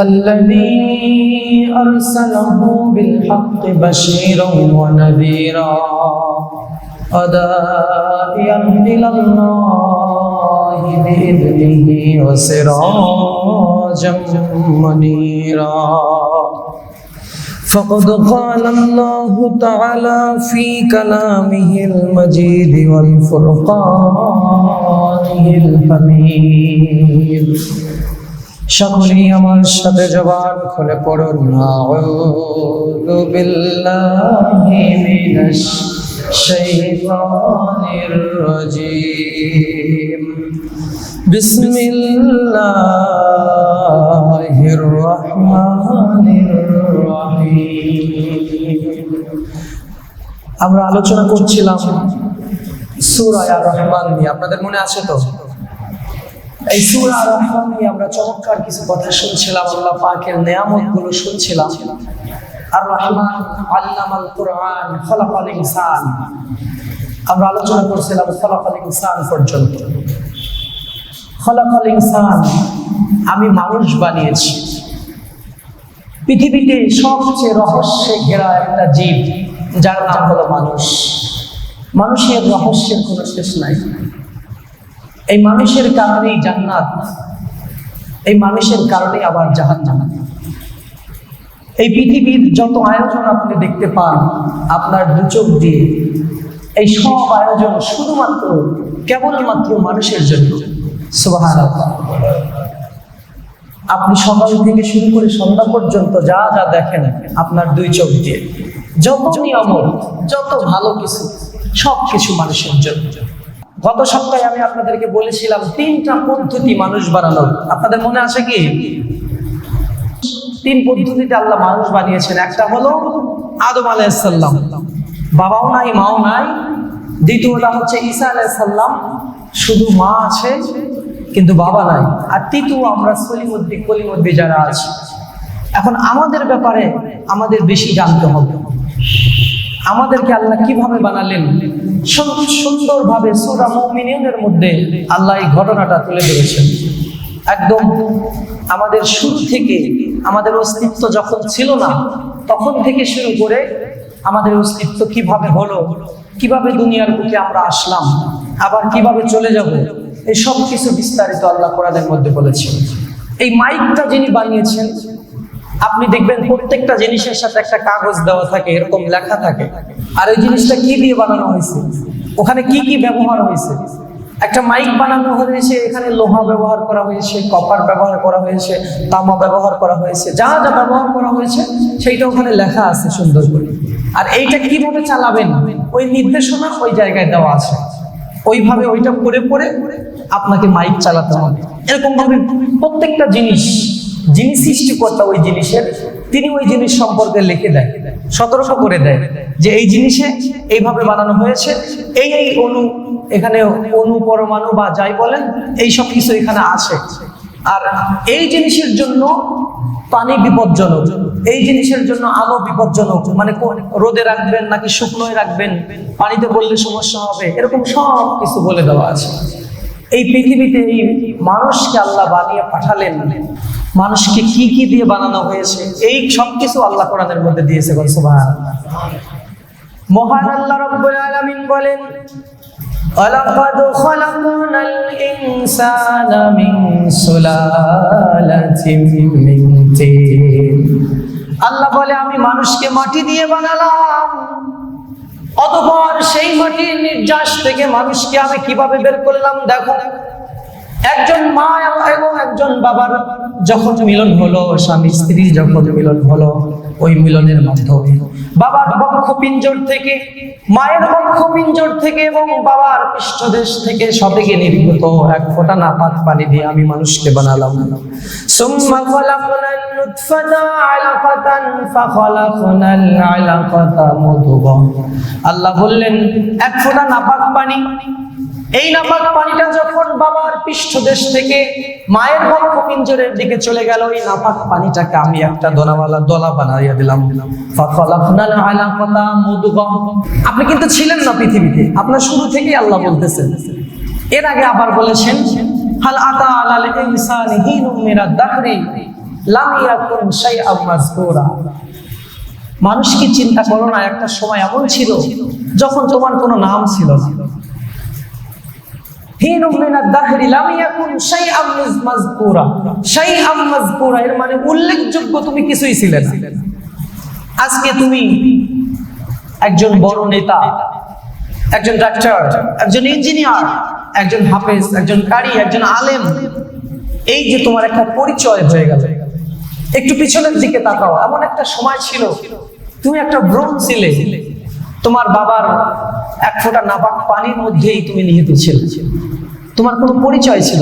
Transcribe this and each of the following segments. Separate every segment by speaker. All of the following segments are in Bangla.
Speaker 1: الذي أرسله بالحق بشيرا ونذيرا وداعيا إلى الله بإذنه وسراجا منيرا فقد قال الله تعالى في كلامه المجيد والفرقانه الحميد সকলেই আমার সাথে জবান খুলে পড়ুন। আউযু বিল্লাহি মিনাশ শাইতানির রাজীম। আমরা আলোচনা করছিলাম সূরা আর রহমান নিয়ে। আপনাদের মনে আছে তো? এই সূরা রহমান নিয়ে আমরা চমৎকার কিছু কথা শুনছিলাম, আল্লাহ পাকের নিয়ামতগুলো শুনছিলাম। আর রহমান আল্লামাল কোরআন, খলাকাল ইনসান। আমরা আলোচনা করছিলাম খলাকাল ইনসান পর্যন্ত। খলাকাল ইনসান আমি মানুষ বানিয়েছি। পৃথিবীতে সবচেয়ে রহস্যে ঘেরা একটা জীব, যার নাম হলো মানুষ। মানুষের রহস্যের কোনো শেষ নাই। এই মানুষের কারণেই জান্নাত, এই মানুষের কারণেই আবার জাহান জাহান এই পৃথিবীর যত আয়োজন আপনি দেখতে পান, আপনার দু চোখ দিয়ে এই সব আয়োজন শুধুমাত্র, কেবলমাত্র মানুষের জন্য। আপনি সকাল থেকে শুরু করে সন্ধ্যা পর্যন্ত যা যা দেখেন, আপনার দুই চোখ দিয়ে, যত নিয়ামত, যত ভালো কিছু সব কিছু মানুষের জন্য। গত সপ্তাহে আমি আপনাদেরকে বলেছিলাম, তিনটা পদ্ধতি মানুষ বানানোর। আপনাদের মনে আছে কি? তিন পদ্ধতিতে আল্লাহ মানুষ বানিয়েছেন। একটা হলো আদম আলাইসাল্লাম বাবাও নাই, মাও নাই। দ্বিতীয়টা হচ্ছে ঈসা আলাইসাল্লাম শুধু মা আছে, কিন্তু বাবা নাই। আর তৃতীয় আমরা সলিমদ্দি কলিমদ্দি যারা আছি। এখন আমাদের ব্যাপারে আমাদের বেশি জানতে হবে। আমাদেরকে আল্লাহ কীভাবে বানালেন? সুন- সুন্দরভাবে সুরা মুমিনের মধ্যে আল্লাহ এই ঘটনাটা তুলে ধরেছেন। একদম আমাদের শুরু থেকে আমাদের অস্তিত্ব যখন ছিল না, তখন থেকে শুরু করে আমাদের অস্তিত্ব কীভাবে হলো, কীভাবে দুনিয়ার বুকে আমরা আসলাম, আবার কীভাবে চলে যাব, এই সব কিছু বিস্তারিত আল্লাহ কোরআনের মধ্যে বলেছেন। এই মাইকটা যিনি বানিয়েছেন আপনি দেখবেন প্রত্যেকটা জিনিসের সাথে একটা কাগজ দেওয়া থাকে, এরকম লেখা থাকে। আর ওই জিনিসটা কি দিয়ে বানানো হয়েছে? ওখানে কি কি ব্যবহার হয়েছে? একটা মাইক বানানো হয়েছে, এখানে লোহা ব্যবহার করা হয়েছে, কপার ব্যবহার করা হয়েছে, তামা ব্যবহার করা হয়েছে, যা যা ব্যবহার করা হয়েছে, সেইটা ওখানে লেখা আছে সুন্দর করে আর এইটা কীভাবে চালাবেন? ওই নির্দেশনা ওই জায়গায় দেওয়া আছে। ওইভাবে ওইটা পড়ে পড়ে আপনাকে মাইক চালাতে হবে। এরকম ভাবে প্রত্যেকটা জিনিস যিনি সৃষ্টিকর্তা ওই জিনিসের, তিনি ওই জিনিস সম্পর্কে লিখে দেয়, সতর্ক করে দেয় যে এই জিনিসে এইভাবে বানানো হয়েছে, এই এই অণু এখানে অণু পরমাণু বা যাই বলেন, এই সব কিছু এখানে আছে। আর এই জিনিসের জন্য পানি বিপজ্জনক, এই জিনিসের জন্য আলো বিপজ্জনক মানে রোদে রাখবেন নাকি শুকনোয় রাখবেন, পানিতে বললে সমস্যা হবে, এরকম সব কিছু বলে দেওয়া আছে। এই পৃথিবীতে এই মানুষকে আল্লাহ বানিয়ে পাঠালেন। মানুষকে কি কি দিয়ে বানানো হয়েছে এই সব কিছু আল্লাহ কোরআনের মধ্যে দিয়েছে বল সুবহানাল্লাহ মহান আল্লাহ রব্বুল আলামিন বলেন ولقد خلقنا الإنسان من سلالة من طين আল্লাহ বলে আমি মানুষকে মাটি দিয়ে বানালাম অতঃপর সেই মাটির নির্যাস থেকে মানুষকে আমি কিভাবে বের করলাম দেখো একজন মা এবং একজন বাবার যখন মিলন হলো, স্বামী স্ত্রী যখন মিলন হলো, ওই মিলনের মাধ্যমে। বাবার বক্ষ পিঞ্জর থেকে, মায়ের বক্ষ পিঞ্জর থেকে এবং বাবার পৃষ্ঠদেশ থেকে সবেগে নির্গত এক ফোঁটা নাপাক পানি দিয়ে আমি মানুষকে বানালাম। আল্লাহ বললেন, এক ফোঁটা নাপাক পানি এই নাপাক পানিটা যখন বাবার পৃষ্ঠদেশ থেকে মায়ের বক্ষ পিঞ্জরের দিকে চলে গেল, এই নাপাক পানিটাকে আমি একটা দোনাওয়ালা দলা বানাইয়া দিলাম। আপনি কিন্তু ছিলেন না পৃথিবীতে, আপনার শুরু থেকেই আল্লাহ বলতেছেন। এর আগে আবার বলেছেন, হাল আতা আলাল ইনসানি হিনুম মিনাদ দাহরি, লাম ইয়াকুন মানুষ কি চিন্তা করো না, একটা সময় এমন ছিল যখন তোমার কোনো নাম ছিল না হিনুম মিনাদ দাহরি লাম ইয়াকুন শাইআম মাযকুরা শাইআম মাযকুরা এর মানে উল্লেখযোগ্য তুমি কিছুই ছিলে আজকে তুমি একজন বড় নেতা, একজন ডাক্তার, একজন ইঞ্জিনিয়ার, একজন হাফেজ, একজন একজন আলেম। এই যে তোমার একটা পরিচয় হয়ে গেল। একটু পিছনের দিকে তাকাও, এমন একটা সময় ছিল, তুমি একটা ভ্রম ছিলে। তোমার বাবার এক ফোঁটা নাপাক পানির মধ্যেই তুমি নিহিত ছিলে। তোমার কোনো পরিচয় ছিল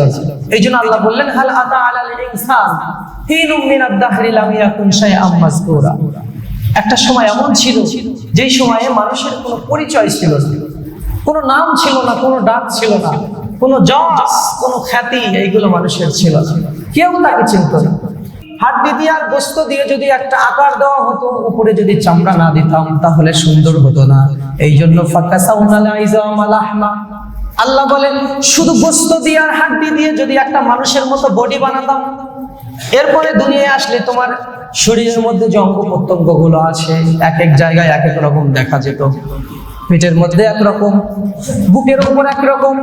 Speaker 1: এই জন্য আল্লাহ বললেন, হাল আতা আলাল ইনসান? হিনুম দাহরি লাম ইয়াকুন একটা সময় এমন ছিল, যেই সময়ে মানুষের কোনো পরিচয় ছিল কোনো নাম ছিল না, কোনো ডাক ছিল না। কোনো জস কোনো খ্যাতি এইগুলো মানুষের ছিল কেউ তাকে চিনত না। হাড্ডি দিয়ে আর গোস্ত দিয়ে যদি একটা আকার দেওয়া হতো, উপরে যদি চামড়া না দিতাম, তাহলে সুন্দর হতো না। এই জন্য আল্লাহ বলেন, শুধু গোস্ত দিয়ে আর হাড্ডি দিয়ে যদি একটা মানুষের মতো বডি বানাতাম, এরপরে দুনিয়ায় আসলে তোমার শরীরের মধ্যে যে অঙ্গ প্রত্যঙ্গগুলো আছে, এক এক জায়গায় এক এক রকম দেখা যেত। পেটের মধ্যে একরকম বুকের উপর একরকম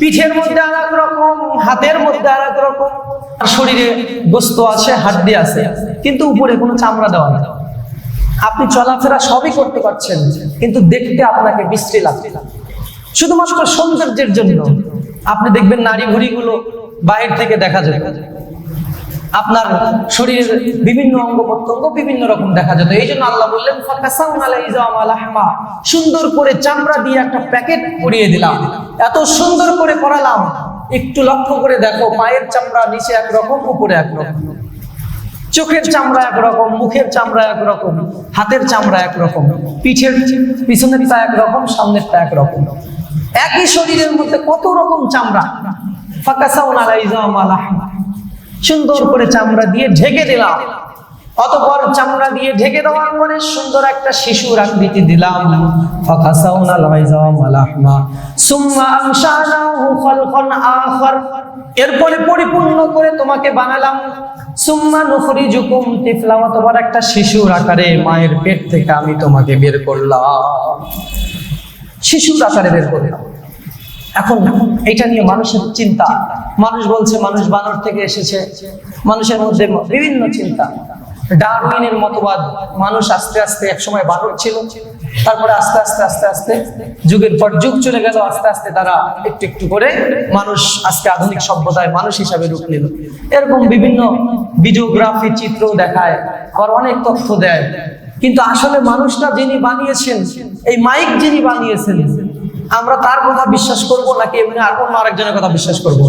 Speaker 1: পিঠের মধ্যে আর রকম, হাতের মধ্যে আর রকম। আর শরীরে গোস্ত আছে, হাড্ডি আছে, কিন্তু উপরে কোনো চামড়া দেওয়া নেই। আপনি চলাফেরা সবই করতে পারছেন, কিন্তু দেখতে আপনাকে বিশ্রী লাগছে। শুধুমাত্র সৌন্দর্যের জন্য। আপনি দেখবেন নারী ভুড়িগুলো বাহির থেকে দেখা যায় আপনার শরীরের বিভিন্ন অঙ্গ প্রত্যঙ্গ বিভিন্ন রকম দেখা যেত। এই জন্য আল্লাহ বললেন সুন্দর করে চামড়া দিয়ে একটা প্যাকেট পরিয়ে দিলাম। এত সুন্দর করে পরালাম। একটু লক্ষ্য করে দেখো, পায়ের চামড়া নিচে একরকম, উপরে একরকম। চোখের চামড়া একরকম, মুখের চামড়া একরকম, হাতের চামড়া একরকম, পিঠের পিছনেরটা একরকম সামনেরটা একরকম। একই শরীরের মধ্যে কত রকম চামড়া? সুন্দর করে চামড়া দিয়ে ঢেকে দিলাম। অতপর চামড়া দিয়ে ঢেকে দেওয়ার পরে সুন্দর একটা শিশুর আকৃতি দিলাম। এরপরে পরিপূর্ণ করে তোমাকে বানালাম। সুম্মা নুখরিজুকুম তিফলা। অতপর একটা শিশুর আকারে মায়ের পেট থেকে আমি তোমাকে বের করলাম। শিশুর আকারে বের করে। এখন এটা নিয়ে মানুষের চিন্তা। মানুষ বলছে, মানুষ বানর থেকে এসেছে। মানুষের মধ্যে বিভিন্ন চিন্তা। ডারউইনের মতবাদ, মানুষ আস্তে আস্তে একসময় বানর ছিল। তারপরে আস্তে আস্তে আস্তে আস্তে, যুগের পর যুগ চলে গেল, আস্তে আস্তে তারা একটু একটু করে মানুষ আজকে আধুনিক সভ্যতায় মানুষ হিসাবে রূপ নিল। এরকম বিভিন্ন ভিডিওগ্রাফি চিত্র দেখায়, আবার অনেক তথ্য দেয়। কিন্তু আসলে মানুষটা যিনি বানিয়েছেন, এই মাইক যিনি বানিয়েছেন, আমরা তার কথা বিশ্বাস করব নাকি এমনি আর অন্য আরেকজনের কথা বিশ্বাস করব?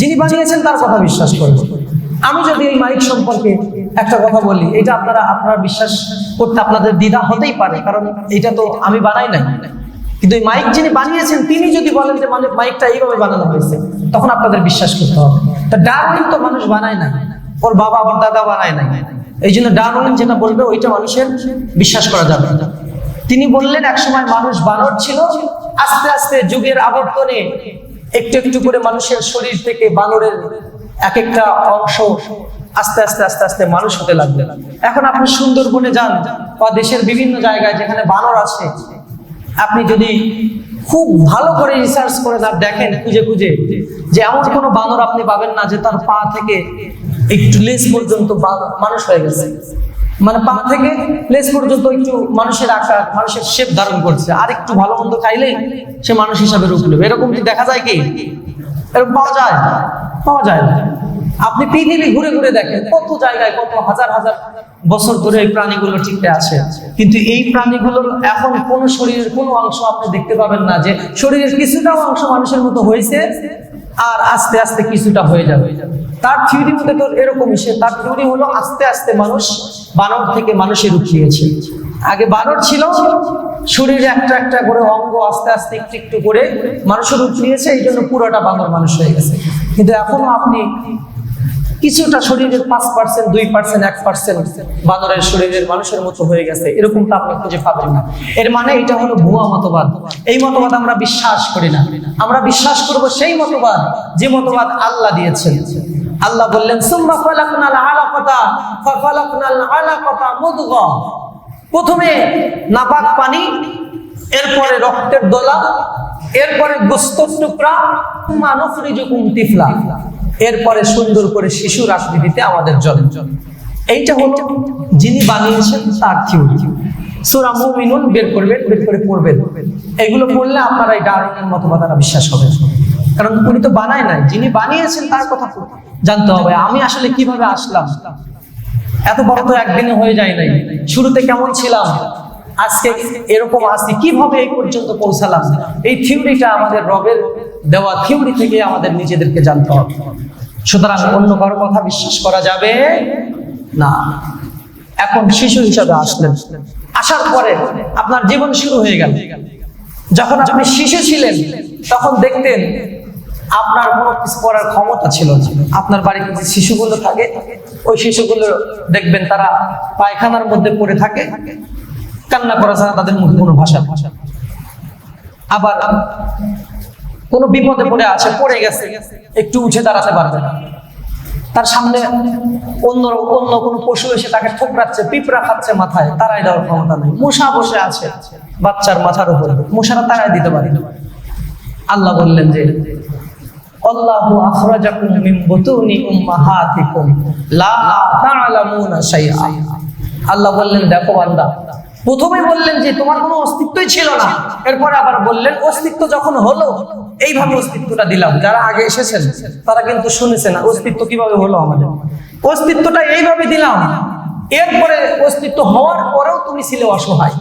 Speaker 1: যিনি বানিয়েছেন তার কথা বিশ্বাস করব। আমি যদি এই মাইক সম্পর্কে একটা কথা বলি, এটা আপনারা আপনারা বিশ্বাস করতে আপনাদের দ্বিধা হতেই পারে, কারণ এটা তো আমি বানাই নাই। কিন্তু এই মাইক যিনি বানিয়েছেন, তিনি যদি বলেন যে মানে মাইকটা এইভাবে বানানো হয়েছে, তখন আপনাদের বিশ্বাস করতে হবে। তা ডারউইন তো মানুষ বানায় নাই, ওর বাবা, ওর দাদা বানায় নাই। এই জন্য ডারউইন যেটা বলবে, ওইটা মানুষের বিশ্বাস করা যাবে। না তিনি বললেন, একসময় মানুষ বানর ছিল, আস্তে আস্তে যুগের আবর্তনে একটু একটু করে মানুষের শরীর থেকে বানরের এক একটা অংশ আস্তে আস্তে আস্তে আস্তে মানুষ হতে লাগবে এখন আপনি সুন্দরবনে যান বা দেশের বিভিন্ন জায়গায় যেখানে বানর আছে, আপনি যদি খুব ভালো করে রিসার্চ করে দেখেন খুঁজে খুঁজে যে এমন কোনো বানর আপনি পাবেন না যে তার পা থেকে একটু লেস পর্যন্ত মানুষ হয়ে গেছে। মানে পা থেকে লেস পর্যন্ত একটু মানুষের আকার মানুষের শেপ ধারণ করছে। আর একটু ভালো মন্দ খাইলেই সে মানুষ হিসাবে রূপ নেবে। এরকম কি দেখা যায় কি? এরকম পাওয়া যায়? পাওয়া যায় না। আপনি পৃথিবী ঘুরে ঘুরে দেখেন, কত জায়গায় কত হাজার হাজার বছর ধরে এই প্রাণীগুলো টিকে আছে। কিন্তু এই প্রাণীগুলোর এখন কোন শরীরের কোনো অংশ আপনি দেখতে পাবেন না যে শরীরের কিছুটা অংশ মানুষের মতো হয়েছে, আর আস্তে আস্তে কিছুটা হয়ে যাবে। তার থিওরি মধ্যে তো এরকমই, সে তার থিওরি হলো আস্তে আস্তে মানুষ বানর থেকে মানুষের রূপ আগে বানর ছিল, শরীরে একটা একটা করে অঙ্গ আস্তে আস্তে একটু একটু করে মানুষের রূপ নিয়েছে এই জন্য পুরোটা বানর মানুষ হয়ে গেছে। কিন্তু এখনও আপনি কিছুটা শরীরের পাঁচ পার্সেন্ট দুই পার্সেন্ট এক পার্সেন্ট বানরের শরীরের মানুষের মতো হয়ে গেছে। এরকমটা আপনি খুঁজে পাবেন না। এর মানে এটা হলো ভুয়া মতবাদ। এই মতবাদ আমরা বিশ্বাস করি না। আমরা বিশ্বাস করব সেই মতবাদ যে মতবাদ আল্লাহ দিয়েছেন। আল্লাহ বললেন, সুম্মা খালাকনাল আলাকা আলাকাতা ফাখালাকনাল আলাকাতা মুদগা। প্রথমে নাপাক পানি, এরপরে রক্তের দোলা, এরপরে গোস্তর টুকরা তিফলা। এরপরে সুন্দর করে শিশুর আকৃতিতে আমাদের জন্ম। এইটা হলো যিনি বানিয়েছেন তার থিওরি। সূরা মুমিনুন বের করবেন, বের করে পড়বেন। এগুলো পড়লে আপনারা এই ডারউইনের মতবাদরা বিশ্বাস হবে। কারণ উনি তো বানায় নাই। যিনি বানিয়েছেন তার কথা জানতে হবে, আমি আসলে কীভাবে আসলাম? এত বড় তো একদিনে হয়ে যায় নাই। শুরুতে কেমন ছিলাম? আজকে এরকম আছি, কীভাবে এই পর্যন্ত পৌঁছালাম? এই থিওরিটা আমাদের রবের দেওয়া থিওরি থেকে আমাদের নিজেদেরকে জানতে হবে। সুতরাং অন্য কারও কথা বিশ্বাস করা যাবে না। এখন শিশু হিসাবে আসলেন। আসার পরে আপনার জীবন শুরু হয়ে গেল। যখন আপনি শিশু ছিলেন, তখন দেখতেন আপনার কোনো কিছু করার ক্ষমতা ছিল আপনার বাড়িতে যে শিশুগুলো থাকে, ওই শিশুগুলো দেখবেন তারা পায়খানার মধ্যে পড়ে থাকে, কান্না করা ছাড়া তাদের মুখে কোনো ভাষা ভাষা আবার কোনো বিপদে পড়ে আছে, পড়ে গেছে, একটু উঠে দাঁড়াতে পারবে না। তার সামনে অন্য অন্য কোনো পশু এসে তাকে ঠোকরাচ্ছে, পিঁপড়া খাচ্ছে মাথায়, তারাই দেওয়ার ক্ষমতা নেই। মশা বসে আছে বাচ্চার মাথার উপরে, মশারা তারাই দিতে পারে। আল্লাহ বললেন যে আল্লাহু আখরাজাকুম মিন বুতুনি উম্মাহাতিকুম। লা তা'লামুনা শাইআ। আল্লাহ বললেন, দেখো বান্দা, প্রথমে বললেন যে তোমার কোনো অস্তিত্বই ছিল না। এরপরে আবার বললেন, অস্তিত্ব যখন হলো, এইভাবে অস্তিত্বটা দিলাম। যারা আগে এসেছেন, তারা কিন্তু শুনেছেন, অস্তিত্ব কীভাবে হলো আমাদের? অস্তিত্বটা এইভাবে দিলাম। এরপরে অস্তিত্ব হওয়ার পরেও তুমি ছিলে অসহায়।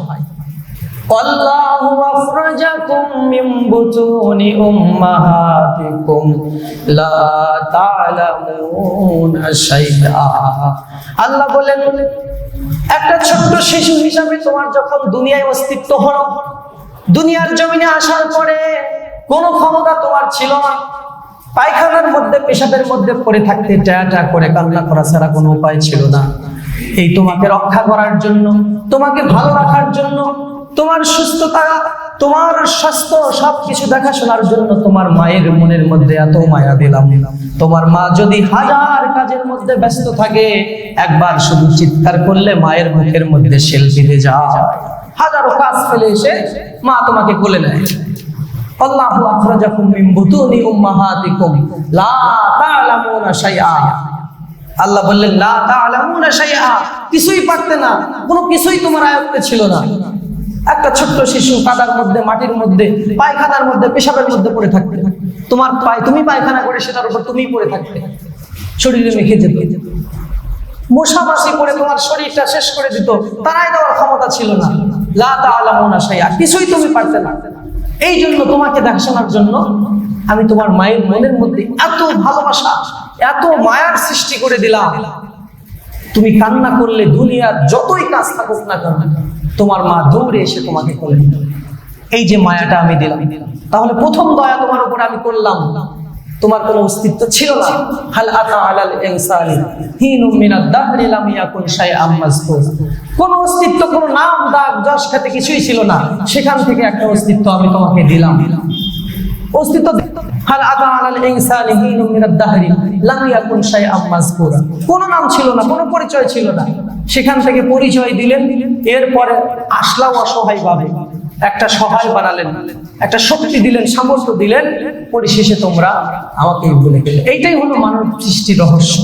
Speaker 1: আল্লাহু বলেন, একটা ছোট্ট শিশু হিসাবে তোমার যখন দুনিয়ায় অস্তিত্ব হলো, দুনিয়ার জমিনে আসার পরে কোনো ক্ষমতা তোমার ছিল না। পায়খানার মধ্যে, পেশাবের মধ্যে পড়ে থাকতে ট্যা ট্যা করে কান্না করা ছাড়া কোনো উপায় ছিল না। এই তোমাকে রক্ষা করার জন্য, তোমাকে ভালো রাখার জন্য তোমার সুস্থতা, তোমার স্বাস্থ্য সবকিছু দেখাশোনার জন্য তোমার মায়ের মনের মধ্যে এত মায়া দিলাম। তোমার মা যদি হাজার কাজের মধ্যে ব্যস্ত থাকে, একবার শুধু চিৎকার করলে মায়ের মুখের মধ্যে সেল বিঁধে যায়। হাজারো কাজ ফেলে এসে মা তোমাকে কোলে নেয়। উম্মাহাতিকুম, লা লা কিছুই পারতে না, কোনো কিছুই তোমার আয়ত্তে ছিল না। একটা ছোট্ট শিশু কাদার মধ্যে, মাটির মধ্যে, পায়খানার মধ্যে, পেশাবের মধ্যে পড়ে থাকতে তোমার পায়, তুমি পায়খানা করে সেটার উপর তুমিই পড়ে থাকতে শরীরে মেখে যেত। করে তোমার শরীরটা শেষ করে দিত। তারাই দেওয়ার ক্ষমতা ছিল না। কিছুই তুমি পারতে না। এই জন্য তোমাকে দেখাশোনার জন্য আমি তোমার মায়ের মনের মধ্যে এত ভালোবাসা, এত মায়ার সৃষ্টি করে দিলাম। তুমি কান্না করলে দুনিয়ার যতই কাজ থাকুক না কেন তোমার মা দৌড়ে এসে তোমাকে করে নিল। এই যে মায়াটা আমি দিলাম, তাহলে প্রথম দয়া তোমার উপর আমি করলাম। তোমার কোনো অস্তিত্ব ছিল না। হাল আতা আলাল ইনসানি হিন মিনাদ দাহরি ইয়াকুন শাইআম মাযকুর। কোন অস্তিত্ব, কোন নাম, দাগ, যশ খেতে কিছুই ছিল না। সেখান থেকে একটা অস্তিত্ব আমি তোমাকে দিলাম। অস্তিত্ব কোন নাম ছিল না, কোনো পরিচয় ছিল না। সেখান থেকে পরিচয় দিলেন, এরপরে অসহায় একটা বানালেন, একটা দিলেন দিলেন, পরিশেষে তোমরা আমাকে ভুলে গেলে এইটাই হলো মানব সৃষ্টির রহস্য।